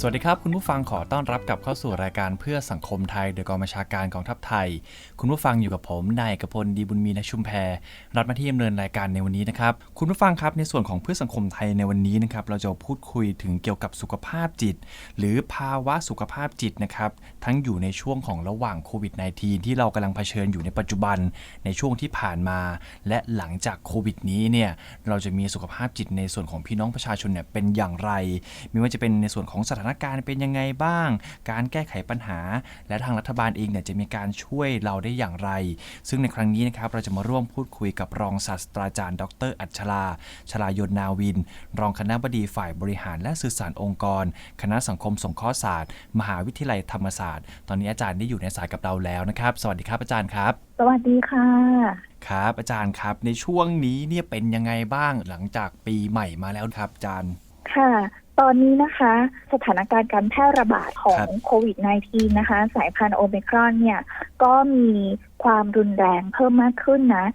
สวัสดีครับ คุณผู้ฟังขอต้อนรับกลับเข้าสู่รายการเพื่อสังคมไทย โดยกองบัญชาการกองทัพไทย คุณผู้ฟังอยู่กับผมนายกพลดีบุญมีนชุมแพรรับหน้าที่ดำเนินรายการในวันนี้นะครับคุณผู้ฟังครับในส่วนของเพื่อสังคมไทยในวันนี้นะครับเราจะพูดคุยถึงเกี่ยวกับสุขภาพจิต หรือภาวะสุขภาพจิตนะครับทั้งอยู่ในช่วงของระหว่างโควิด -19 ที่เรากำลังเผชิญอยู่ในปัจจุบันในช่วงที่ผ่านมา และหลังจากโควิดนี้เนี่ยเราจะมีสุขภาพจิตในส่วนของพี่น้องประชาชนเนี่ยเป็นอย่างไรไม่ว่าจะเป็นในส่วนของสถานการณ์เป็นยังไงบ้าง การแก้ไขปัญหา และทางรัฐบาลเองเนี่ยจะมีการช่วยเราได้อย่างไร ซึ่งในครั้งนี้นะครับเราจะมาร่วมพูดคุยกับรองศาสตราจารย์ ดร อัชราชลายนนาวิน รองคณะบดีฝ่ายบริหารและสื่อสารองค์กร คณะสังคมสงเคราะห์ศาสตร์ มหาวิทยาลัยธรรมศาสตร์ ตอนนี้อาจารย์ได้อยู่ในสายกับเราแล้วนะครับ สวัสดีครับอาจารย์ครับ สวัสดีค่ะ ครับอาจารย์ครับในช่วงนี้เนี่ยเป็นยังไงบ้างหลังจากปีใหม่มาแล้วครับอาจารย์ ค่ะ ตอนนี้นะคะ สถานการณ์การแพร่ระบาดขอครังบโควิด -19 นะคะ สายพันธุ์โอเมกรอนเนี่ย ก็มีความรุนแรงเพิ่มมากขึ้นนะ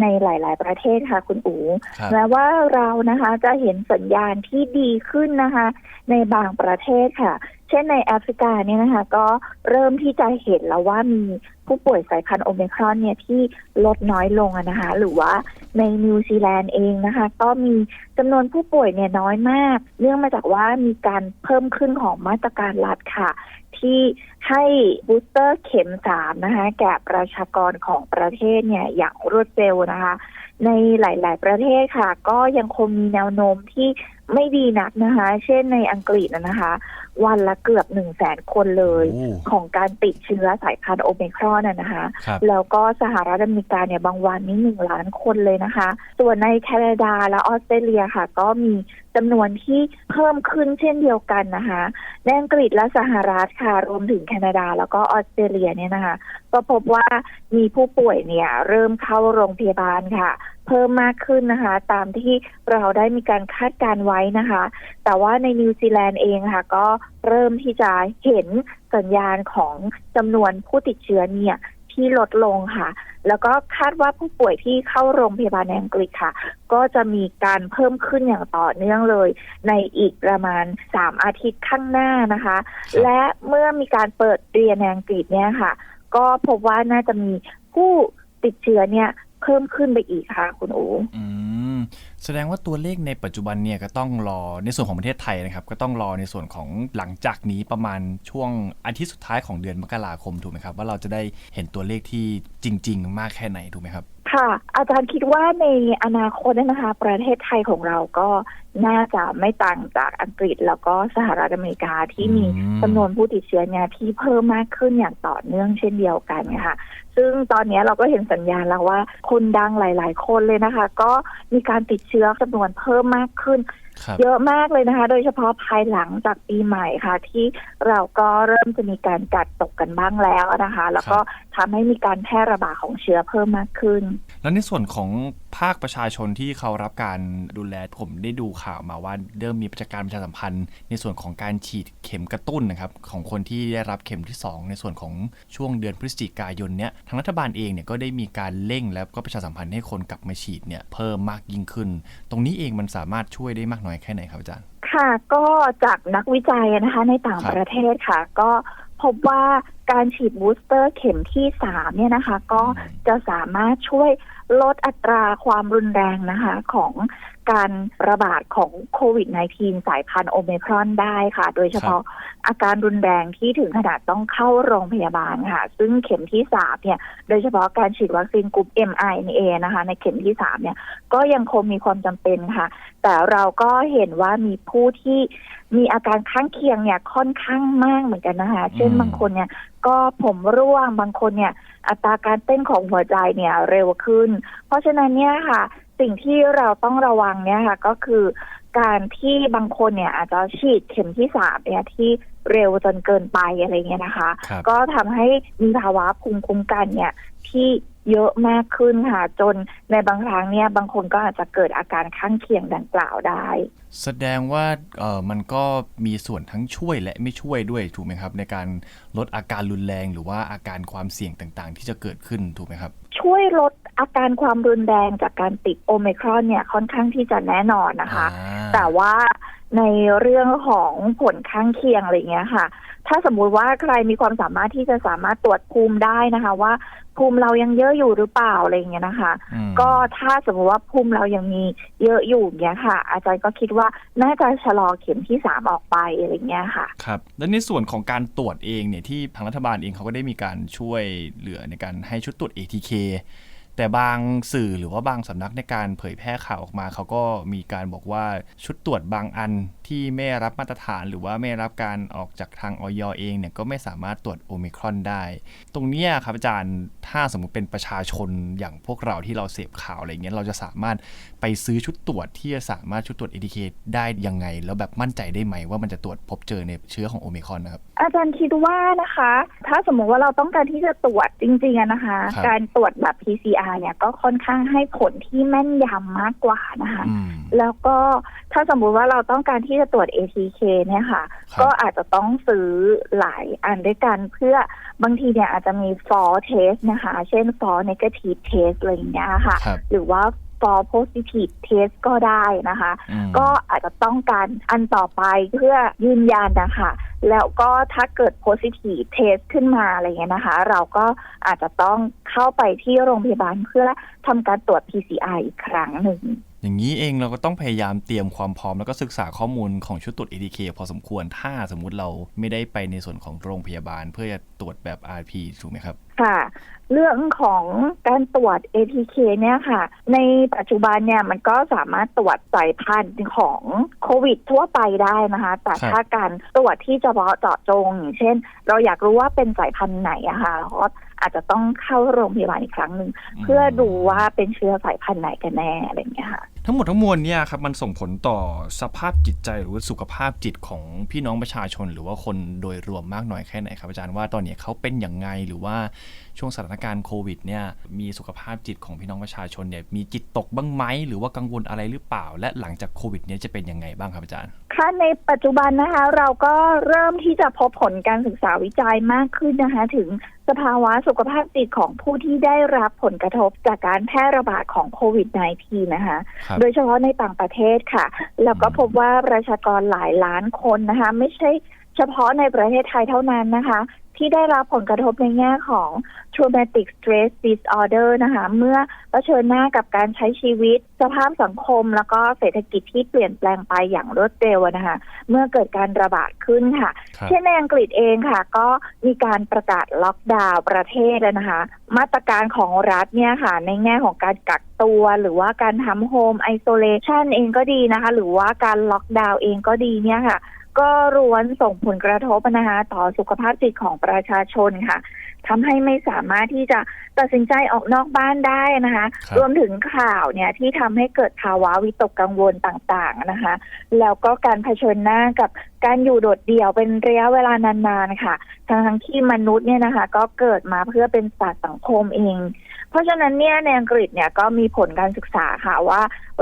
ในหลาย ๆ ประเทศค่ะคุณอูครับแม้ว่าเรานะคะจะเห็นสัญญาณที่ดีขึ้นนะคะ ในบางประเทศค่ะ เช่นในแอฟริกาเนี่ยนะคะ ก็เริ่มที่จะเห็นแล้วว่ามีผู้ป่วยสายพันธุ์โอเมกรอนเนี่ยที่ลดน้อยลงนะคะ หรือว่าในนิวซีแลนด์เองนะคะ ก็มีจำนวนผู้ป่วยเนี่ยน้อยมาก เนื่องมาจากว่ามีการเพิ่มขึ้นของมาตรการรัฐค่ะ ที่ให้บูสเตอร์เข็มสามนะคะ แก่ประชากรของประเทศเนี่ยอย่างรวดเร็วนะคะ ในหลาย ๆ ประเทศค่ะ ก็ยังคงมีแนวโน้มที่ไม่ดีนักนะคะ เช่นในอังกฤษนะนะคะ วันละเกือบหนึ่งแสนคนเลยโอ้ของการติดเชื้อสายพันธุ์โอเมกรอนนะนะคะครับแล้วก็สหรัฐอเมริกาเนี่ยบางวันนี้หนึ่งล้านคนเลยนะคะ ส่วนในแคนาดาและออสเตรเลียค่ะ ก็มีจำนวนที่เพิ่มขึ้นเช่นเดียวกันนะคะในอังกฤษและสหรัฐค่ะ รวมถึงแคนาดาแล้วก็ออสเตรเลียเนี่ยนะคะ ก็พบว่ามีผู้ป่วยเนี่ยเริ่มเข้าโรงพยาบาลค่ะเพิ่มมากขึ้นนะคะ ตามที่เราได้มีการคาดการไว้นะคะ แต่ว่าในนิวซีแลนด์เองค่ะ ก็เริ่มที่จะเห็นสัญญาณของจำนวนผู้ติดเชื้อเนี่ยที่ลดลงค่ะ แล้วก็คาดว่าผู้ป่วยที่เข้าโรงพยาบาลในอังกฤษค่ะ ก็จะมีการเพิ่มขึ้นอย่างต่อเนื่องเลย ในอีกประมาณสามอาทิตย์ข้างหน้านะคะ และเมื่อมีการเปิดเรียนในอังกฤษเนี่ยค่ะ ก็พบว่าน่าจะมีผู้ติดเชื้อเนี่ย เพิ่มขึ้นไปอีกค่ะ คุณอูอืมแสดงว่าตัวเลขในปัจจุบันเนี่ยก็ต้องรอในส่วนของประเทศไทยนะครับ ก็ต้องรอในส่วนของหลังจากนี้ประมาณช่วงอาทิตย์สุดท้ายของเดือนมกราคมถูกไหมครับ ว่าเราจะได้เห็นตัวเลขที่จริง ๆ มากแค่ไหนถูกไหมครับ ค่ะ อาจารย์คิดว่าในอนาคตเนยนะคะ ประเทศไทยของเราก็น่าจะไม่ต่างจากอังกฤษแล้วก็สหรัฐอเมริกาที่มีอืมจำนวนผู้ติดเชื้อเนี่ยที่เพิ่มมากขึ้นอย่างต่อเนื่องเช่นเดียวกันค่ะ ซึ่งตอนนี้เราก็เห็นสัญญาณแล้วว่าคนดังหลาย ๆ คนเลยนะคะ ก็มีการติดเชื้อจำนวนเพิ่มมากขึ้นครับเยอะมากเลยนะคะ โดยเฉพาะภายหลังจากปีใหม่ค่ะ ที่เราก็เริ่มจะมีการกัดตกกันบ้างแล้วนะคะ แล้วก็ทำให้มีการแพร่ระบาดของเชื้อเพิ่มมากขึ้น แล้วในส่วนของ ภาคประชาชนที่เขารับการดูแลผมได้ดูข่าวมาว่าเริ่มมีประชาการประชาสัมพันธ์ ในส่วนของการฉีดเข็มกระตุ้นนะครับของคนที่ได้รับเข็มที่ 2 ในส่วนของช่วงเดือนพฤศจิกายนเนี้ยทางรัฐบาลเองเนี่ยก็ได้มีการเร่งแล้วก็ประชาสัมพันธ์ให้คนกลับมาฉีดเนี่ยเพิ่มมากยิ่งขึ้น ตรงนี้เองมันสามารถช่วยได้มากน้อยแค่ไหนครับอาจารย์ ค่ะก็จากนักวิจัยนะคะในต่างรประเทศค่ะ ก็พบว่า การฉีดบูสเตอร์เข็มที่สามเนี่ยนะคะ ก็จะสามารถช่วยลดอัตราความรุนแรงนะคะของการระบาดของโควิด -19 สายพันธุ์โอเมกรอนได้ค่ะ โดยเฉพาะอาการรุนแรงที่ถึงขนาดต้องเข้าโรงพยาบาลค่ะ ซึ่งเข็มที่สามเนี่ย โดยเฉพาะการฉีดวัคซีนกลุ่ม mRNA นะคะ ในเข็มที่สามเนี่ย ก็ยังคงมีความจำเป็นค่ะ แต่เราก็เห็นว่ามีผู้ที่มีอาการข้างเคียงเนี่ยค่อนข้างมากเหมือนกันนะคะ เช่นอืมบางคนเนี่ยก็ผมร่วงบางคนเนี่ย อัตราการเต้นของหัวใจเนี่ยเร็วขึ้น เพราะฉะนั้นเนี่ยค่ะ สิ่งที่เราต้องระวังเนี่ยค่ะ ก็คือการที่บางคนเนี่ย อาจจะฉีดเข็มที่สามเนี่ยที่เร็วจนเกินไปอะไรเงี้ยนะคะครับก็ทำให้มีภาวะภูมิคุ้มกันเนี่ยที่ เยอะมากขึ้นค่ะ จนในบางครั้งเนี่ยบางคนก็อาจจะเกิดอาการข้างเคียงดังกล่าวได้ แสดงว่าเออมันก็มีส่วนทั้งช่วยและไม่ช่วยด้วยถูกไหมครับ ในการลดอาการรุนแรงหรือว่าอาการความเสี่ยงต่างๆ ที่จะเกิดขึ้นถูกไหมครับ ช่วยลดอาการความรุนแรงจากการติดโอมิครอนเนี่ยค่อนข้างที่จะแน่นอนนะคะอ่าแต่ว่าในเรื่องของผลข้างเคียงอะไรเงี้ยค่ะ ถ้าสมมุติว่าใครมีความสามารถที่จะสามารถตรวจภูมิได้นะคะ ว่าภูมิเรายังเยอะอยู่หรือเปล่าอะไรเงี้ยนะคะ อืม ก็ถ้าสมมติว่าภูมิเรายังมีเยอะอยู่เงี้ยค่ะ อาจารย์ก็คิดว่าน่าจะชะลอเข็มที่สามออกไปอะไรเงี้ยค่ะ ครับและในส่วนของการตรวจเองเนี่ยที่ทางรัฐบาลเองเขาก็ได้มีการช่วยเหลือในการให้ชุดตรวจ ATK แต่บางสื่อหรือว่าบางสำนักในการเผยแพร่ข่าวออกมา เขาก็มีการบอกว่าชุดตรวจบางอัน ที่ไม่รับมาตรฐานหรือว่าไม่รับการออกจากทางออยเองเนี่ยก็ไม่สามารถตรวจโอมิครอนได้ ตรงเนี้ยครับอาจารย์ถ้าสมมุติเป็นประชาชนอย่างพวกเราที่เราเสพข่าวอะไรเงี้ยเราจะสามารถไปซื้อชุดตรวจที่จะสามารถชุดตรวจ ATK ได้ยังไง แล้วแบบมั่นใจได้ไหมว่ามันจะตรวจพบเจอในเชื้อของโอมิครอนนะครับอาจารย์คิดว่านะคะ ถ้าสมมุติว่าเราต้องการที่จะตรวจจริงๆอะนะคะครับการตรวจแบบ PCR เนี่ยก็ค่อนข้างให้ผลที่แม่นยำมากกว่านะคะอืมแล้วก็ถ้าสมมุติว่าเราต้องการที่จะตรวจ ATK เนี่ยค่ะ ครับ ก็อาจจะต้องซื้อหลายอันด้วยกันเพื่อบางทีเนี่ยอาจจะมี false test นะคะ เช่น false negative test อะไรอย่างเงี้ยค่ะ ครับหรือว่า false positive test ก็ได้นะคะ อืม ก็อาจจะต้องการอันต่อไปเพื่อยืนยันนะคะ แล้วก็ถ้าเกิด positive test ขึ้นมาอะไรเงี้ยนะคะ เราก็อาจจะต้องเข้าไปที่โรงพยาบาลเพื่อทำการตรวจ PCR อีกครั้งหนึ่ง อย่างนี้เองเราก็ต้องพยายามเตรียมความพร้อมแล้วก็ศึกษาข้อมูลของชุดตรวจ ATK พอสมควรถ้าสมมุติเราไม่ได้ไปในส่วนของโรงพยาบาล เพื่อจะตรวจแบบ RP ถูกไหมครับ ค่ะ เรื่องของการตรวจ ATK เนี่ยค่ะ ในปัจจุบันเนี่ยมันก็สามารถตรวจสายพันธุ์ของโควิดทั่วไปได้นะคะ แต่ครับถ้าการตรวจที่เฉพาะเจาะจงอย่างเช่น เราอยากรู้ว่าเป็นสายพันธุ์ไหนอะค่ะเราก็อาจจะต้องเข้าโรงพยาบาลอีกครั้งหนึ่งเพื่อดูว่าเป็นเชื้อสายพันธุ์ไหนกันแน่อะไรอย่างเงี้ยค่ะ ทั้งหมดทั้งมวลเนี่ยครับมันส่งผลต่อสภาพจิตใจหรือสุขภาพจิตของพี่น้องประชาชน หรือว่าคนโดยรวมมากน้อยแค่ไหนครับอาจารย์ว่าตอนนี้เขาเป็นอย่างไงหรือว่าช่วงสถานการณ์โควิดเนี่ยมีสุขภาพจิตของพี่น้องประชาชนเนี่ยมีจิตตกบ้างไหมหรือว่ากังวลอะไรหรือเปล่า และหลังจากโควิดเนี่ยจะเป็นยังไงบ้างครับอาจารย์ค่ะในปัจจุบันนะคะเราก็เริ่มที่จะพบผลการศึกษาวิจัยมากขึ้นนะคะถึง สภาวะสุขภาพจิตของผู้ที่ได้รับผลกระทบจากการแพร่ระบาดของโควิด -19 นะคะครับโดยเฉพาะในต่างประเทศค่ะ แล้วก็พบว่าประชากรหลายล้านคนนะคะ ไม่ใช่เฉพาะในประเทศไทยเท่านั้นนะคะ ที่ได้รับผลกระทบในแง่ของ traumatic stress disorder นะคะ เมื่อเผชิญหน้ากับการใช้ชีวิต สภาพสังคม แล้วก็เศรษฐกิจที่เปลี่ยนแปลงไปอย่างรวดเร็วอะนะคะ เมื่อเกิดการระบาดขึ้นค่ะครับเช่นในอังกฤษเองค่ะ ก็มีการประกาศล็อกดาวน์ประเทศแล้วนะคะ มาตรการของรัฐเนี่ยค่ะ ในแง่ของการกักตัวหรือว่าการทำโฮมไอโซเลชันเองก็ดีนะคะ หรือว่าการล็อกดาวน์เองก็ดีเนี่ยค่ะ ก็ล้วนส่งผลกระทบนะคะต่อสุขภาพจิตของประชาชนค่ะทำให้ไม่สามารถที่จะตัดสินใจออกนอกบ้านได้นะคะครับรวมถึงข่าวเนี่ยที่ทำให้เกิดภาวะวิตกกังวลต่างๆนะคะ แล้วก็การเผชิญหน้ากับการอยู่โดดเดี่ยวเป็นระยะเวลานานๆค่ะ ทั้งทั้งๆที่มนุษย์เนี่ยนะคะ ก็เกิดมาเพื่อเป็นสัตว์สังคมเอง เพราะฉะนั้นเนี่ยในอังกฤษเนี่ยก็มีผลการศึกษาค่ะว่า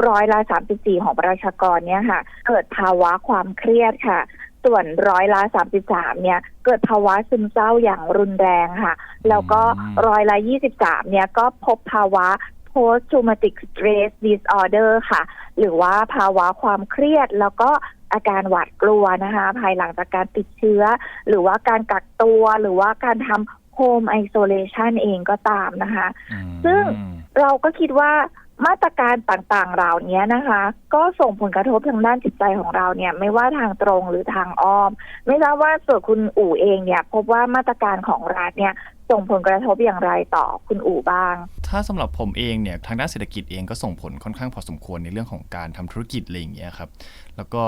ร้อยละ34ของประชากรเนี่ยค่ะ เกิดภาวะความเครียดค่ะ ส่วนร้อยละ33เนี่ย เกิดภาวะซึมเศร้าอย่างรุนแรงค่ะ แล้วก็ร้อยละ23เนี่ยก็พบภาวะ post traumatic stress disorder ค่ะ หรือว่าภาวะความเครียดแล้วก็อาการหวาดกลัวนะคะ ภายหลังจากการติดเชื้อ หรือว่าการกักตัวหรือว่าการทำ home isolation เองก็ตามนะคะอืมซึ่งเราก็คิดว่ามาตรการต่างๆ เหล่านี้นะคะ ก็ส่งผลกระทบทางด้านจิตใจของเราเนี่ย ไม่ว่าทางตรงหรือทางอ้อม ไม่ทราบว่าส่วนคุณอู่เองเนี่ย พบว่ามาตรการของรัฐเนี่ย ส่งผลกระทบอย่างไรต่อคุณอู่บ้าง ถ้าสำหรับผมเองเนี่ยทางด้านเศรษฐกิจเองก็ส่งผลค่อนข้างพอสมควรในเรื่องของการทำธุรกิจอะไรอย่างเงี้ยครับ แล้วก็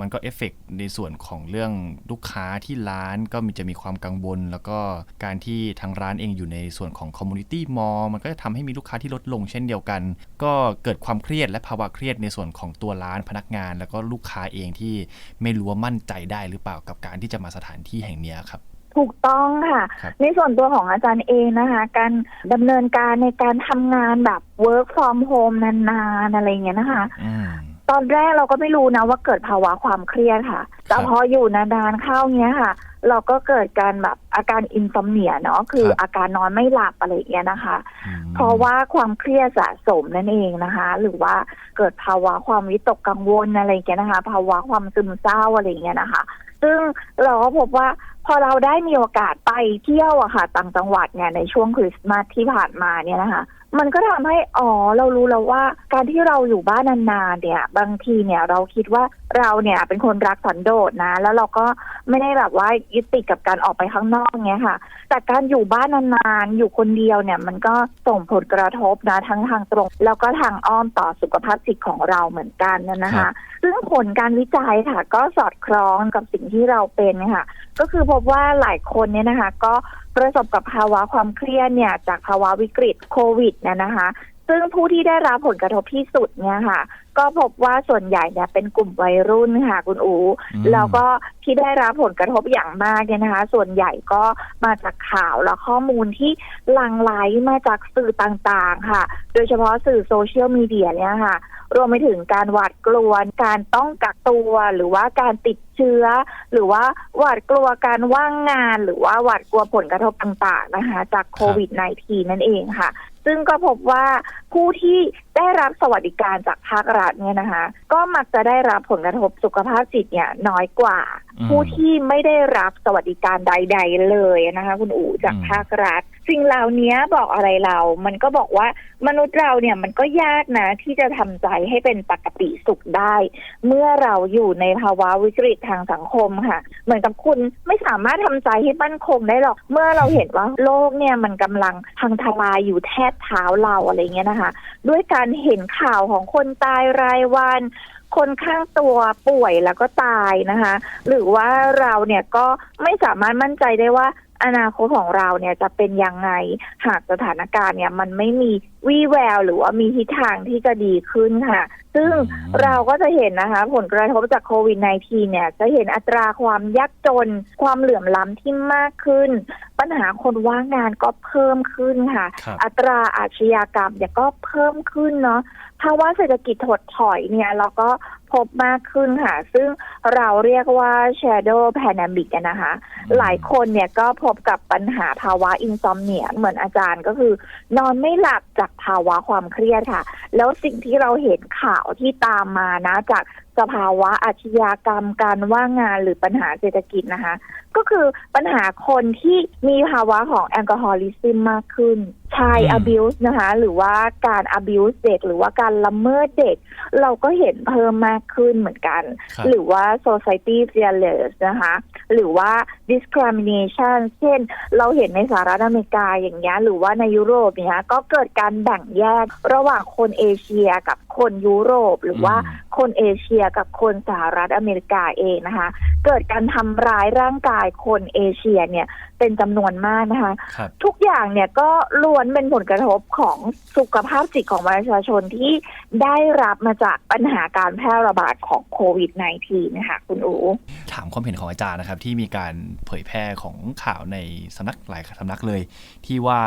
มันก็เอฟเฟกในส่วนของเรื่องลูกค้าที่ร้านก็มีจะมีความกังวล แล้วก็การที่ทางร้านเองอยู่ในส่วนของคอมมูนิตี้มอลมันก็จะทำให้มีลูกค้าที่ลดลงเช่นเดียวกัน ก็เกิดความเครียดและภาวะเครียดในส่วนของตัวร้านพนักงาน แล้วก็ลูกค้าเองที่ไม่รู้ว่ามั่นใจได้หรือเปล่ากับการที่จะมาสถานที่แห่งเนี้ยครับ ถูกต้องค่ะ ครับ ในส่วนตัวของอาจารย์เองนะคะ การดำเนินการในการทำงานแบบ work from home นานๆ อะไรอย่างเงี้ยนะคะ อืม ตอนแรกเราก็ไม่รู้นะว่าเกิดภาวะความเครียดค่ะ แต่พออยู่นานๆเข้าเนี้ยค่ะ เราก็เกิดการแบบอาการอินซอมเนียเนาะคือครับ อาการนอนไม่หลับอะไรอย่างเงี้ยนะคะ อืมเพราะว่าความเครียดสะสมนั่นเองนะคะ หรือว่าเกิดภาวะความวิตกกังวลอะไรอย่างเงี้ยนะคะ ภาวะความซึมเศร้าอะไรอย่างเงี้ยนะคะ ซึ่งเราก็พบว่า พอเราได้มีโอกาสไปเที่ยวอะค่ะต่างจังหวัดเนี่ยในช่วงคริสต์มาสที่ผ่านมาเนี่ยนะคะ มันก็ทำให้อ๋อเรารู้แล้วว่า การที่เราอยู่บ้านนานๆเนี่ย บางทีเนี่ยเราคิดว่าเราเนี่ยเป็นคนรักสันโดษนะ แล้วเราก็ไม่ได้แบบว่ายึดติดกับการออกไปข้างนอกเงี้ยค่ะ แต่การอยู่บ้านนานๆอยู่คนเดียวเนี่ย มันก็ส่งผลกระทบนะทั้งทางตรง แล้วก็ทางอ้อมต่อสุขภาพจิตของเราเหมือนกันนะคะ ซึ่งผลการวิจัยค่ะ ก็สอดคล้องกับสิ่งที่เราเป็นค่ะก็คือพบว่าหลายคนเนี่ยนะคะ ก็ประสบกับภาวะความเครียดเนี่ยจากภาวะวิกฤตโควิดเนี่ยนะคะ ซึ่งผู้ที่ได้รับผลกระทบที่สุดเนี่ยค่ะ ก็พบว่าส่วนใหญ่เนี่ยเป็นกลุ่มวัยรุ่นค่ะคุณอูอืมแล้วก็ที่ได้รับผลกระทบอย่างมากเนี่ยนะคะ ส่วนใหญ่ก็มาจากข่าวและข้อมูลที่หลั่งไหลมาจากสื่อต่างๆ ค่ะ โดยเฉพาะสื่อโซเชียลมีเดียเนี่ยค่ะ รวมไปถึงการหวาดกลัวการต้องกักตัวหรือว่าการติดเชื้อ หรือว่าหวาดกลัวการว่างงาน หรือว่าหวาดกลัวผลกระทบต่าง ๆ นะคะ จากโควิด -19 นั่นเองค่ะ ซึ่งก็พบว่าผู้ที่ได้รับสวัสดิการจากภาครัฐเนี่ยนะคะ ก็มักจะได้รับผลกระทบสุขภาพจิตเนี่ยน้อยกว่าอืมผู้ที่ไม่ได้รับสวัสดิการใด ๆ เลยนะคะ คุณอู๋จากอืมภาครัฐสิ่งเหล่านี้บอกอะไรเรา มันก็บอกว่ามนุษย์เราเนี่ยมันก็ยากนะ ที่จะทำใจให้เป็นปกติสุขได้ เมื่อเราอยู่ในภาวะวิกฤตทางสังคมค่ะ เหมือนกับคุณไม่สามารถทำใจให้มั่นคงได้หรอก เมื่อเราเห็นว่าโลกเนี่ยมันกำลังพังทลายอยู่แทบเท้าเราอะไรเงี้ยนะคะ ด้วยการเห็นข่าวของคนตายรายวัน คนข้างตัวป่วยแล้วก็ตายนะคะ หรือว่าเราเนี่ยก็ไม่สามารถมั่นใจได้ว่าอนาคตของเราเนี่ยจะเป็นยังไงหากสถานการณ์เนี่ยมันไม่มีวี่แววหรือว่ามีทิศทางที่จะดีขึ้นค่ะ ซึ่งอืมเราก็จะเห็นนะคะ ผลกระทบจากโควิด -19 เนี่ย จะเห็นอัตราความยากจน ความเหลื่อมล้ำที่มากขึ้น ปัญหาคนว่างงานก็เพิ่มขึ้นค่ะครับอัตราอาชญากรรมเนี่ยก็เพิ่มขึ้นเนาะภาวะเศรษฐกิจถดถอยเนี่ยเราก็พบมากขึ้นค่ะ ซึ่งเราเรียกว่า shadow pandemic อะนะคะ หลายคนเนี่ยก็พบกับปัญหาภาวะอินซอมเนียเหมือนอาจารย์ก็คือ นอนไม่หลับจากภาวะความเครียดค่ะ แล้วสิ่งที่เราเห็นข่าวที่ตามมานะจากสภาวะอาชญากรรมการว่างงานหรือปัญหาเศรษฐกิจนะคะ ก็คือปัญหาคนที่มีภาวะของแอลกอฮอลิซึมมากขึ้นชายอืม abuse นะคะ หรือว่าการ abuse เด็ก หรือว่าการละเมิดเด็ก เราก็เห็นเพิ่มมากขึ้นเหมือนกันครับหรือว่า society violence นะคะ หรือว่า discrimination เช่น เราเห็นในสหรัฐอเมริกาอย่างเงี้ย หรือว่าในยุโรปเนี่ยก็เกิดการแบ่งแยกระหว่างคนเอเชียกับคนยุโรปหรือว่าอืมคนเอเชียกับคนสหรัฐอเมริกาเองนะคะ เกิดการทำร้ายร่างกายคนเอเชียเนี่ย เป็นจำนวนมากนะคะครับทุกอย่างเนี่ยก็ล้วนเป็นผลกระทบของสุขภาพจิตของประชาชนที่ได้รับมาจากปัญหาการแพร่ระบาดของโควิด -19 นะคะคุณอูถามความเห็นของอาจารย์นะครับ ที่มีการเผยแพร่ของข่าวในสำนักหลายสำนักเลย ที่ว่า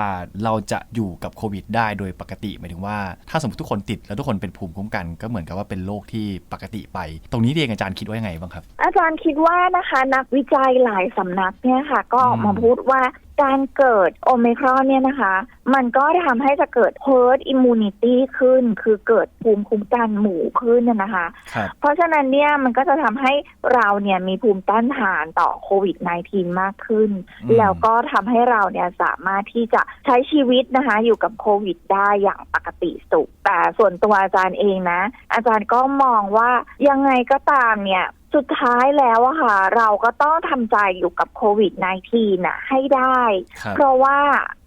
เราจะอยู่กับโควิด ได้โดยปกติหมายถึงว่าถ้าสมมติทุกคนติดแล้วทุกคนเป็นภูมิคุ้มกัน ก็เหมือนกับว่าเป็นโรคที่ปกติไป ตรงนี้เองอาจารย์คิดว่ายังไงบ้างครับ อาจารย์คิดว่านะคะ นักวิจัยหลายสำนักเนี่ยค่ะ ก็ออกมาอืมพูดว่าการเกิดโอมิครอนเนี่ยนะคะ มันก็ทำให้จะเกิด herd immunity ขึ้น คือเกิดภูมิคุ้มกันหมู่ขึ้นน่ะนะคะครับเพราะฉะนั้นเนี่ยมันก็จะทำให้เราเนี่ยมีภูมิต้านทานต่อโควิด -19 มากขึ้นอืมแล้วก็ทำให้เราเนี่ยสามารถที่จะใช้ชีวิตนะคะ อยู่กับโควิดได้อย่างปกติสุข แต่ส่วนตัวอาจารย์เองนะ อาจารย์ก็มองว่ายังไงก็ตามเนี่ยสุดท้ายแล้วอะค่ะ เราก็ต้องทำใจอยู่กับโควิด -19 น่ะให้ได้ ครับ เพราะว่า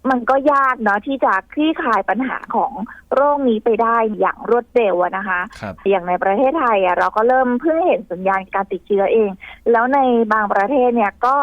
มันก็ยากเนาะที่จะคลี่คลายปัญหาของโรคนี้ไปได้อย่างรวดเร็วอะนะคะ ครับ อย่างในประเทศไทยอะเราก็เริ่มเพิ่งเห็นสัญญาณการติดเชื้อเอง แล้วในบางประเทศเนี่ยก็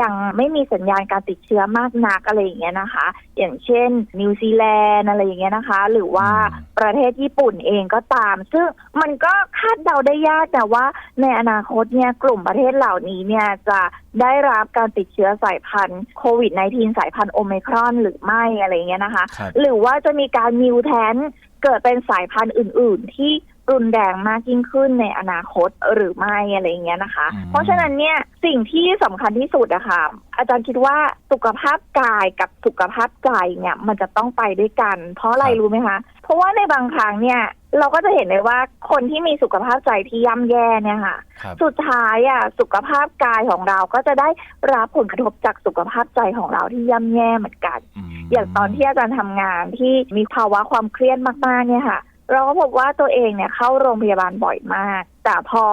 ยังไม่มีสัญญาณการติดเชื้อมากนักอะไรอย่างเงี้ยนะคะ อย่างเช่น นิวซีแลนด์อะไรอย่างเงี้ยนะคะ หรือว่าอืม ประเทศญี่ปุ่นเองก็ตาม ซึ่งมันก็คาดเดาได้ยากแต่ว่าในอนาคตเนี่ยกลุ่มประเทศเหล่านี้เนี่ยจะได้รับการติดเชื้อสายพันธุ์โควิด -19 สายพันธุ์โอไมครอนหรือไม่อะไรอย่างเงี้ยนะคะ ครับ หรือว่าจะมีการมิวแทนเกิดเป็นสายพันธุ์อื่น ๆ ที่รุนแรงมากยิ่งขึ้นในอนาคตหรือไม่อะไรอย่างเงี้ยนะคะ อืม เพราะฉะนั้นเนี่ยสิ่งที่สำคัญที่สุดอะค่ะอาจารย์คิดว่าสุขภาพกายกับสุขภาพใจเนี่ยมันจะต้องไปด้วยกัน เพราะอะไรรู้ไหมคะ เพราะว่าในบางครั้งเนี่ย เราก็จะเห็นเลยว่าคนที่มีสุขภาพใจที่ย่ำแย่เนี่ยค่ะ ครับสุดท้ายอะสุขภาพกายของเราก็จะได้รับผลกระทบจากสุขภาพใจของเราที่ย่ำแย่เหมือนกัน มอย่างตอนที่อาจารย์ทำงานที่มีภาวะความเครียดมากๆเนี่ยค่ะ เราก็พบว่าตัวเองเนี่ยเข้าโรงพยาบาลบ่อยมาก แต่พอ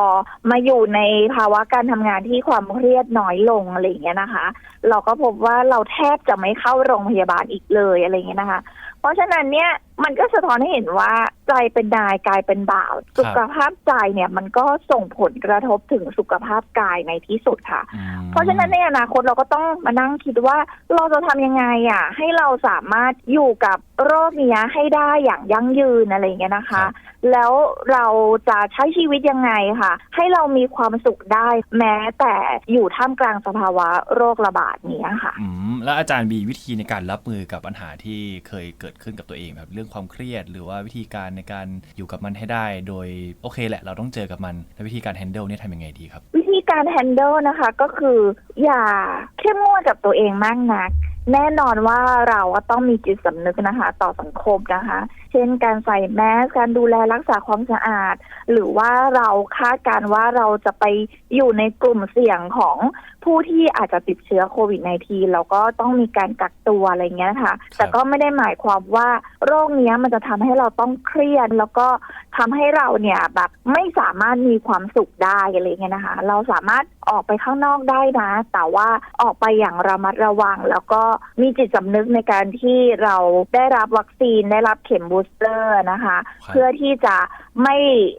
มาอยู่ในภาวะการทำงานที่ความเครียดน้อยลงอะไรอย่างเงี้ยนะคะ เราก็พบว่าเราแทบจะไม่เข้าโรงพยาบาลอีกเลยอะไรอย่างเงี้ยนะคะ เพราะฉะนั้นเนี่ย มันก็สะท้อนให้เห็นว่าใจเป็นนายกายเป็นบ่าว สุขภาพใจเนี่ยมันก็ส่งผลกระทบถึงสุขภาพกายในที่สุดค่ะอืมเพราะฉะนั้นในอนาคตเราก็ต้องมานั่งคิดว่าเราจะทำยังไงอะ ให้เราสามารถอยู่กับโรคเนี้ยให้ได้อย่างยั่งยืนอะไรอย่างเงี้ยนะคะ แล้วเราจะใช้ชีวิตยังไงค่ะ ให้เรามีความสุขได้แม้แต่อยู่ท่ามกลางสภาวะโรคระบาดเนี้ยค่ะอืมแล้วอาจารย์มีวิธีในการรับมือกับปัญหาที่เคยเกิดขึ้นกับตัวเองแบบเรื่องความเครียด หรือว่าวิธีการในการอยู่กับมันให้ได้ โดยโอเคแหละ เราต้องเจอกับมันแล้ววิธีการแฮนเดิลเนี่ยทำยังไงดีครับ วิธีการแฮนเดิลนะคะก็คืออย่าเข้มงวดกับตัวเองมากนัก แน่นอนว่าเราต้องมีจิตสำนึกนะคะ ต่อสังคมนะคะเช่นการใส่แมสการดูแลรักษาความสะอาด หรือว่าเราคาดการณ์ว่าเราจะไปอยู่ในกลุ่มเสี่ยงของผู้ที่อาจจะติดเชื้อโควิด -19 เราก็ต้องมีการกักตัวอะไรเงี้ยนะคะแต่ก็ไม่ได้หมายความว่าโรคเนี้ยมันจะทำให้เราต้องเครียด แล้วก็ทำให้เราเนี่ยแบบไม่สามารถมีความสุขได้อะไรเงี้ยนะคะ เราสามารถออกไปข้างนอกได้นะ แต่ว่าออกไปอย่างระมัดระวัง แล้วก็มีจิตสำนึกในการที่เราได้รับวัคซีนได้รับเข็มบูสเตอร์นะคะครับเพื่อที่จะไม่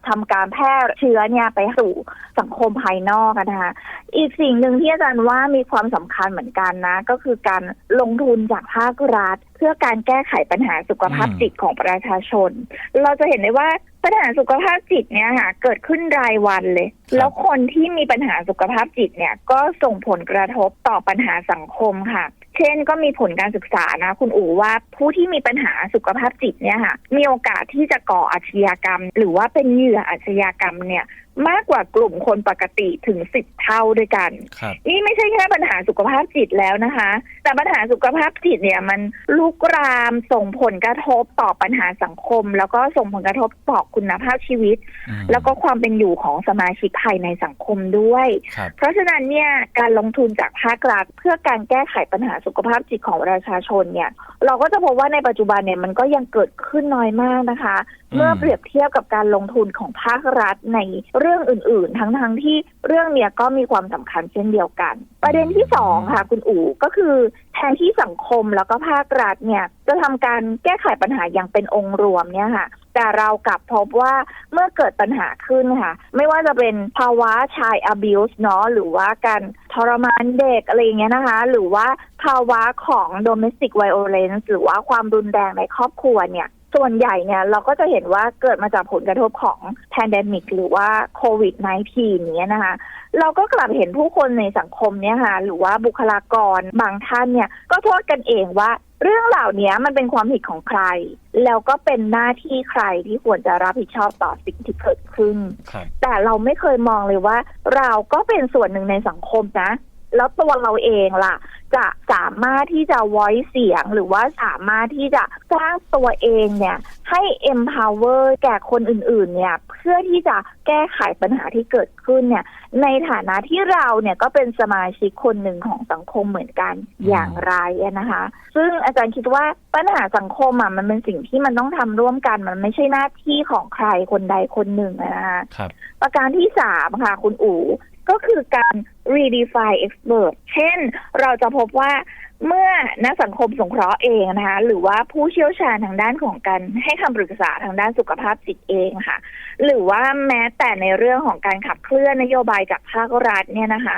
ทำการแพร่เชื้อเนี่ยไปสู่สังคมภายนอกอะนะคะอีกสิ่งหนึ่งที่อาจารย์ว่ามีความสำคัญเหมือนกันนะ ก็คือการลงทุนจากภาครัฐ เพื่อการแก้ไขปัญหาสุขภาพอืมจิตของประชาชน เราจะเห็นได้ว่าปัญหาสุขภาพจิตเนี่ยค่ะเกิดขึ้นรายวันเลย แล้วคนที่มีปัญหาสุขภาพจิตเนี่ยก็ส่งผลกระทบต่อปัญหาสังคมค่ะ เช่นก็มีผลการศึกษานะ คุณอู๋ว่าผู้ที่มีปัญหาสุขภาพจิตเนี่ยค่ะมีโอกาสที่จะก่ออาชญากรรม หรือว่าเป็นเหยื่ออาชญากรรมเนี่ยมากกว่ากลุ่มคนปกติถึงสิบเท่าด้วยกัน ครับ นี่ไม่ใช่แค่ปัญหาสุขภาพจิตแล้วนะคะ แต่ปัญหาสุขภาพจิตเนี่ยมันลุกรามส่งผลกระทบต่อปัญหาสังคม แล้วก็ส่งผลกระทบต่อคุณภาพชีวิต อืมแล้วก็ความเป็นอยู่ของสมาชิกภายในสังคมด้วย ครับ เพราะฉะนั้นเนี่ยการลงทุนจากภาครัฐเพื่อการแก้ไขปัญหาสุขภาพจิตของประชาชนเนี่ย เราก็จะพบว่าในปัจจุบันเนี่ยมันก็ยังเกิดขึ้นน้อยมากนะคะอืม เมื่อเปรียบเทียบกับการลงทุนของภาครัฐในเรื่องอื่น ๆ ทั้งๆที่เรื่องเนี้ยก็มีความสำคัญเช่นเดียวกัน ประเด็นที่สองค่ะคุณอู๋ก็คือแทนที่สังคมแล้วก็ภาครัฐเนี่ยจะทำการแก้ไขปัญหาอย่างเป็นองค์รวมเนี่ยค่ะแต่เรากลับพบว่าเมื่อเกิดปัญหาขึ้นค่ะ ไม่ว่าจะเป็นภาวะชาย abuse เนาะหรือว่าการทรมานเด็กอะไรอย่างเงี้ยนะคะ หรือว่าภาวะของ domestic violence หรือว่าความรุนแรงในครอบครัวเนี่ย ส่วนใหญ่เนี่ยเราก็จะเห็นว่าเกิดมาจากผลกระทบของ pandemic หรือว่าโควิด -19 เนี้ยนะคะ เราก็กลับเห็นผู้คนในสังคมเนี่ยค่ะหรือว่าบุคลากรบางท่านเนี่ยก็โทษกันเองว่า เรื่องเหล่านี้มันเป็นความผิดของใคร แล้วก็เป็นหน้าที่ใครที่ควรจะรับผิดชอบต่อสิ่งที่เกิดขึ้นครับแต่เราไม่เคยมองเลยว่า เราก็เป็นส่วนหนึ่งในสังคมนะ แล้วตัวเราเองล่ะ จะสามารถที่จะ voice เสียงหรือว่าสามารถที่จะสร้างตัวเองเนี่ย ให้ empower แก่คนอื่น ๆ เนี่ย เพื่อที่จะแก้ไขปัญหาที่เกิดขึ้นเนี่ย ในฐานะที่เราเนี่ยก็เป็นสมาชิกคนหนึ่งของสังคมเหมือนกันอืมอย่างไรอะนะคะ ซึ่งอาจารย์คิดว่าปัญหาสังคมอะมันเป็นสิ่งที่มันต้องทำร่วมกันมันไม่ใช่หน้าที่ของใครคนใดคนหนึ่งอะนะคะครับประการที่สามค่ะ คุณอู๋ ก็คือการ redefine expert เช่น เราจะพบว่าเมื่อนักสังคมสงเคราะห์เองนะคะ หรือว่าผู้เชี่ยวชาญทางด้านของการให้คำปรึกษาทางด้านสุขภาพจิตเองค่ะ หรือว่าแม้แต่ในเรื่องของการขับเคลื่อนนโยบายจากภาครัฐเนี่ยนะคะ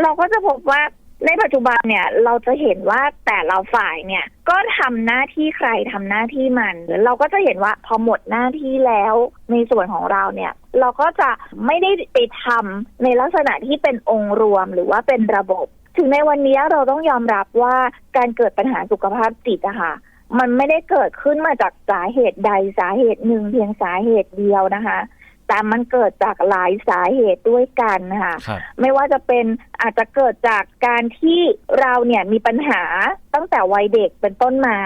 เราก็จะพบว่า ในปัจจุบันเนี่ยเราจะเห็นว่าแต่ละฝ่ายเนี่ยก็ทำหน้าที่ใครทำหน้าที่มันเราก็จะเห็นว่าพอหมดหน้าที่แล้วในส่วนของเราเนี่ย เราก็จะไม่ได้ไปทำในลักษณะที่เป็นองค์รวมหรือว่าเป็นระบบ ถึงในวันนี้เราต้องยอมรับว่าการเกิดปัญหาสุขภาพจิตอะค่ะมันไม่ได้เกิดขึ้นมาจากสาเหตุใดสาเหตุหนึ่งเพียงสาเหตุเดียวนะคะ แต่มันเกิดจากหลายสาเหตุด้วยกันนะคะครับไม่ว่าจะเป็นอาจจะเกิดจากการที่เราเนี่ยมีปัญหาตั้งแต่วัยเด็กเป็นต้นมา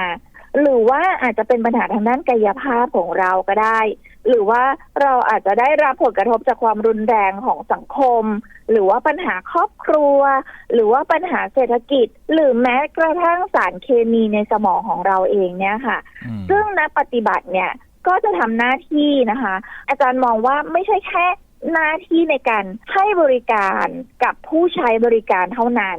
หรือว่าอาจจะเป็นปัญหาทางด้านกายภาพของเราก็ได้ หรือว่าเราอาจจะได้รับผลกระทบจากความรุนแรงของสังคม หรือว่าปัญหาครอบครัว หรือว่าปัญหาเศรษฐกิจ หรือแม้กระทั่งสารเคมีในสมองของเราเองเนี่ยค่ะอืมซึ่งนักปฏิบัติเนี่ย ก็จะทำหน้าที่นะคะ อาจารย์มองว่าไม่ใช่แค่หน้าที่ในการให้บริการกับผู้ใช้บริการเท่านั้น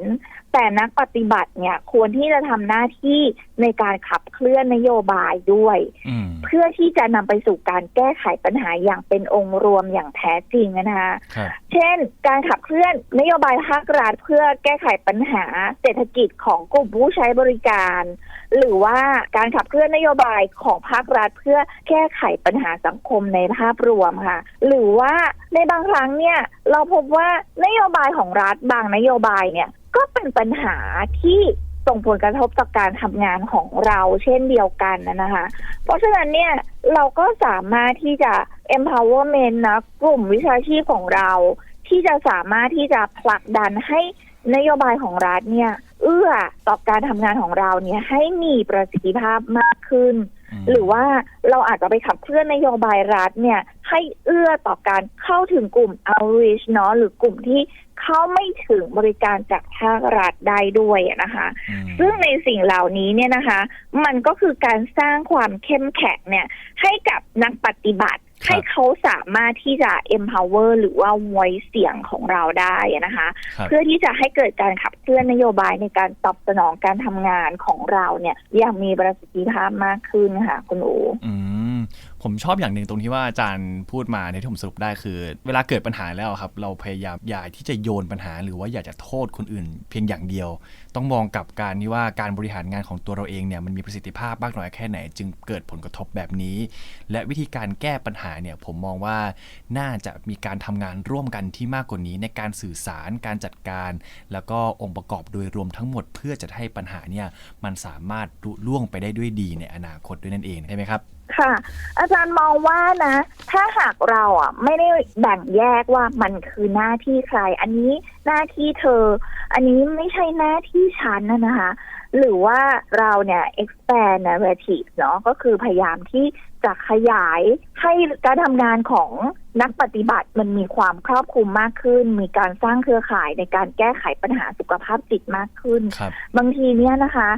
แต่นักปฏิบัติเนี่ยควรที่จะทำหน้าที่ในการขับเคลื่อนนโยบายด้วยอืมเพื่อที่จะนำไปสู่การแก้ไขปัญหาอย่างเป็นองค์รวมอย่างแท้จริงนะคะครับเช่น การขับเคลื่อนนโยบายภาครัฐเพื่อแก้ไขปัญหาเศรษฐกิจของกลุ่มผู้ใช้บริการ หรือว่าการขับเคลื่อนนโยบายของภาครัฐ เพื่อแก้ไขปัญหาสังคมในภาพรวมค่ะ หรือว่าในบางครั้งเนี่ยเราพบว่านโยบายของรัฐบางนโยบายเนี่ย ก็เป็นปัญหาที่ส่งผลกระทบต่อการทำงานของเราเช่นเดียวกันนะนะคะ เพราะฉะนั้นเนี่ยเราก็สามารถที่จะ empowerment นะกลุ่มวิชาชีพของเรา ที่จะสามารถที่จะผลักดันให้นโยบายของรัฐเนี่ย เอื้อต่อการทำงานของเราเนี่ยให้มีประสิทธิภาพมากขึ้นมหรือว่าเราอาจจะไปขับเคลื่อนนโยบายรัฐเนี่ย ให้เอื้อต่อการเข้าถึงกลุ่ม outreach เนาะหรือกลุ่มที่เข้าไม่ถึงบริการจากภาครัฐได้ด้วยอะนะคะอืมซึ่งในสิ่งเหล่านี้เนี่ยนะคะ มันก็คือการสร้างความเข้มแข็งเนี่ย ให้กับนักปฏิบัติครับ ให้เขาสามารถที่จะ empower หรือว่า voice เสียงของเราได้นะคะครับเพื่อที่จะให้เกิดการขับเคลื่อนนโยบายในการตอบสนองการทำงานของเราเนี่ยอย่างมีประสิทธิภาพมากขึ้นค่ะคุณอูอืม ผมชอบอย่างหนึ่งตรงที่ว่าอาจารย์พูดมาในที่ผมสรุปได้คือ เวลาเกิดปัญหาแล้วครับ เราพยายามอย่าที่จะโยนปัญหา หรือว่าอยากจะโทษคนอื่น เพียงอย่างเดียว ต้องมองกับการที่ว่าการบริหารงานของตัวเราเองเนี่ยมันมีประสิทธิภาพมากน้อยแค่ไหน จึงเกิดผลกระทบแบบนี้ และวิธีการแก้ปัญหาเนี่ยผมมองว่าน่าจะมีการทำงานร่วมกันที่มากกว่านี้ ในการสื่อสารการจัดการ แล้วก็องค์ประกอบโดยรวมทั้งหมด เพื่อจะให้ปัญหาเนี่ยมันสามารถลุล่วงไปได้ด้วยดีในอนาคตด้วยนั่นเองใช่ไหมครับ ค่ะ อาจารย์มองว่านะ ถ้าหากเราอะไม่ได้แบ่งแยกว่ามันคือหน้าที่ใคร อันนี้หน้าที่เธอ อันนี้ไม่ใช่หน้าที่ฉันนะนะคะ หรือว่าเราเนี่ย expand narrative เนาะก็คือพยายามที่ จะขยายให้การทำงานของนักปฏิบัติมันมีความครอบคลุมมากขึ้น มีการสร้างเครือข่ายในการแก้ไขปัญหาสุขภาพจิตมากขึ้นครับบางทีเนี่ยนะคะ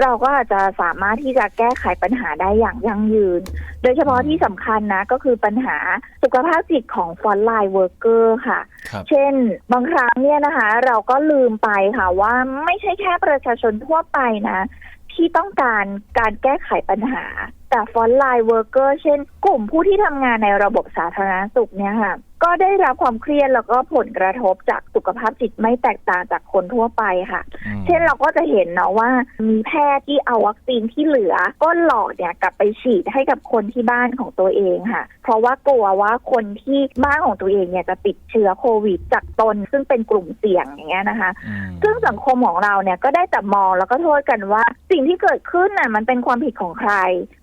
เราก็อาจจะสามารถที่จะแก้ไขปัญหาได้อย่างยั่งยืน โดยเฉพาะที่สำคัญนะ ก็คือปัญหาสุขภาพจิตของฟอนไลน์เวิร์กเกอร์ค่ะครับเช่น บางครั้งเนี่ยนะคะ เราก็ลืมไปค่ะว่าไม่ใช่แค่ประชาชนทั่วไปนะ ที่ต้องการการแก้ไขปัญหา แต่ฟอนไลน์เวิร์กเกอร์เช่น กลุ่มผู้ที่ทำงานในระบบสาธารณสุขเนี่ยค่ะ ก็ได้รับความเครียดแล้วก็ผลกระทบจากสุขภาพจิตไม่แตกต่างจากคนทั่วไปค่ะอืมเช่นเราก็จะเห็นเนาะว่า มีแพทย์ที่เอาวัคซีนที่เหลือ ก็หลอกเนี่ยกลับไปฉีดให้กับคนที่บ้านของตัวเองค่ะ เพราะว่ากลัวว่าคนที่บ้านของตัวเองเนี่ยจะติดเชื้อโควิดจากตน ซึ่งเป็นกลุ่มเสี่ยงอย่างเงี้ยนะคะอืมซึ่งสังคมของเราเนี่ยก็ได้แต่มองแล้วก็โทษกันว่า สิ่งที่เกิดขึ้นน่ะมันเป็นความผิดของใคร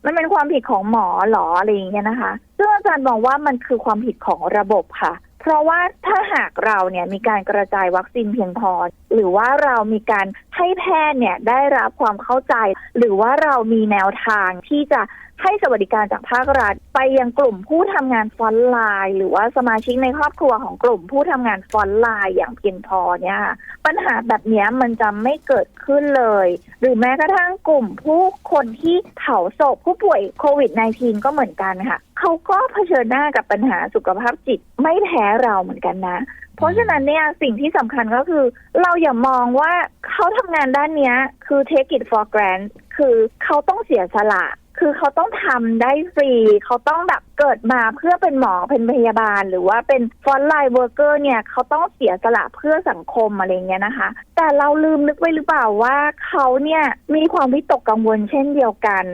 มันเป็นความผิดของหมอหรออะไรอย่างเงี้ยนะคะ ซึ่งอาจารย์มองว่ามันคือความผิดของระบบค่ะ เพราะว่าถ้าหากเราเนี่ยมีการกระจายวัคซีนเพียงพอ หรือว่าเรามีการให้แพทย์เนี่ยได้รับความเข้าใจ หรือว่าเรามีแนวทางที่จะ ให้สวัสดิการจากภาครัฐ ไปยังกลุ่มผู้ทำงานฟอนไลน์หรือว่าสมาชิกในครอบครัวของกลุ่มผู้ทำงานฟอนไลน์อย่างเพียงพอเนี่ยค่ะปัญหาแบบนี้มันจะไม่เกิดขึ้นเลย หรือแม้กระทั่งกลุ่มผู้คนที่เผาศพผู้ป่วยโควิด -19 ก็เหมือนกันค่ะเขาก็เผชิญหน้ากับปัญหาสุขภาพจิตไม่แพ้เราเหมือนกันนะเพราะฉะนั้นเนี่ยสิ่งที่สำคัญก็คือ เราอย่ามองว่าเขาทำงานด้านเนี้ยคือ take it for granted คือเขาต้องเสียสละ คือเขาต้องทำได้ฟรี เขาต้องแบบเกิดมาเพื่อเป็นหมอเป็นพยาบาล หรือว่าเป็นฟอนไลน์เวอร์เกอร์เนี่ยเขาต้องเสียสละเพื่อสังคมอะไรเงี้ยนะคะ แต่เราลืมนึกไว้หรือเปล่าว่าเขาเนี่ยมีความวิตกกังวลเช่นเดียวกัน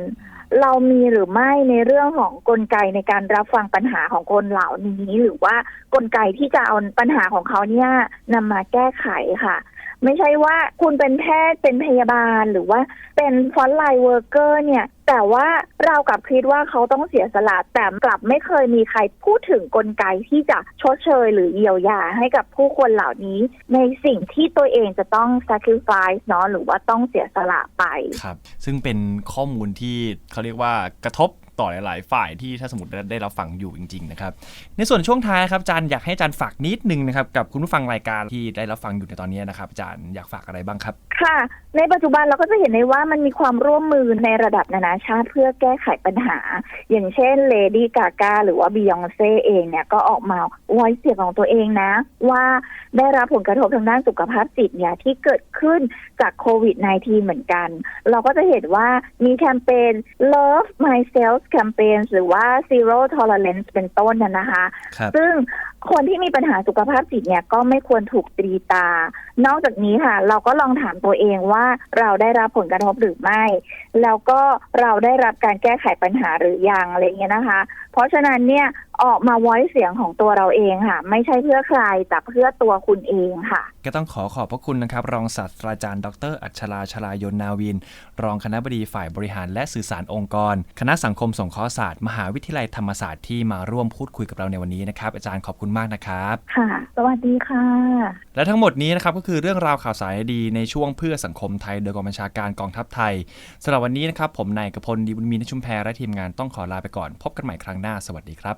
เรามีหรือไม่ในเรื่องของกลไกในการรับฟังปัญหาของคนเหล่านี้ หรือว่ากลไกที่จะเอาปัญหาของเขาเนี่ยนำมาแก้ไขค่ะ ไม่ใช่ว่าคุณเป็นแพทย์เป็นพยาบาลหรือว่าเป็นฟอนไลน์เวอร์เกอร์เนี่ย แต่ว่าเรากลับคิดว่าเขาต้องเสียสละแต่กลับไม่เคยมีใครพูดถึงกลไกที่จะชดเชยหรือเยียวยาให้กับผู้คนเหล่านี้ ในสิ่งที่ตัวเองจะต้อง sacrifice เนาะหรือว่าต้องเสียสละไป ครับ ซึ่งเป็นข้อมูลที่เขาเรียกว่ากระทบ ต่อหลาย ๆ ฝ่ายที่ถ้าสมมติได้รับฟังอยู่จริง ๆ นะครับ ในส่วนช่วงท้ายครับอาจารย์อยากให้อาจารย์ฝากนิดนึงนะครับกับคุณผู้ฟังรายการที่ได้รับฟังอยู่ในตอนนี้นะครับอาจารย์อยากฝากอะไรบ้างครับ ค่ะ ในปัจจุบันเราก็จะเห็นได้ว่ามันมีความร่วมมือในระดับนานาชาติเพื่อแก้ไขปัญหา อย่างเช่นเลดี้กากาหรือว่าบียองเซ่เองเนี่ยก็ออกมาไว้เสียงของตัวเองนะ ว่าได้รับผลกระทบทางด้านสุขภาพจิตเนี่ยที่เกิดขึ้นจากโควิด -19 เหมือนกัน เราก็จะเห็นว่ามีแคมเปญ Love Myself Campaign หรือว่า Zero Tolerance เป็นต้นนะนะคะครับซึ่งคนที่มีปัญหาสุขภาพจิตเนี่ยก็ไม่ควรถูกตรีตา นอกจากนี้ค่ะ เราก็ลองถามตัวเองว่าเราได้รับผลกระทบหรือไม่ แล้วก็เราได้รับการแก้ไขปัญหาหรือยังอะไรเงี้ยนะคะ เพราะฉะนั้นเนี่ย ออกมาไว้เสียงของตัวเราเองค่ะ ไม่ใช่เพื่อใครแต่เพื่อตัวคุณเองค่ะ ก็ต้องขอขอบพระคุณนะครับ รองศาสตราจารย์ ดร อัชราชลายนนาวิน รองคณะบดีฝ่ายบริหารและสื่อสารองค์กร คณะสังคมสงเคราะห์ศาสตร์ มหาวิทยาลัยธรรมศาสตร์ที่มาร่วมพูดคุยกับเราในวันนี้นะครับ อาจารย์ขอบคุณมากนะครับ ค่ะ สวัสดีค่ะ และทั้งหมดนี้นะครับก็คือเรื่องราวข่าวสารดีๆในช่วงเพื่อสังคมไทย โดยกองบัญชาการกองทัพไทยสำหรับวันนี้นะครับผมนายกพลดีบุญมีนชุมแพรและทีมงานต้องขอลาไปก่อน พบกันใหม่ครั้งหน้าสวัสดีครับ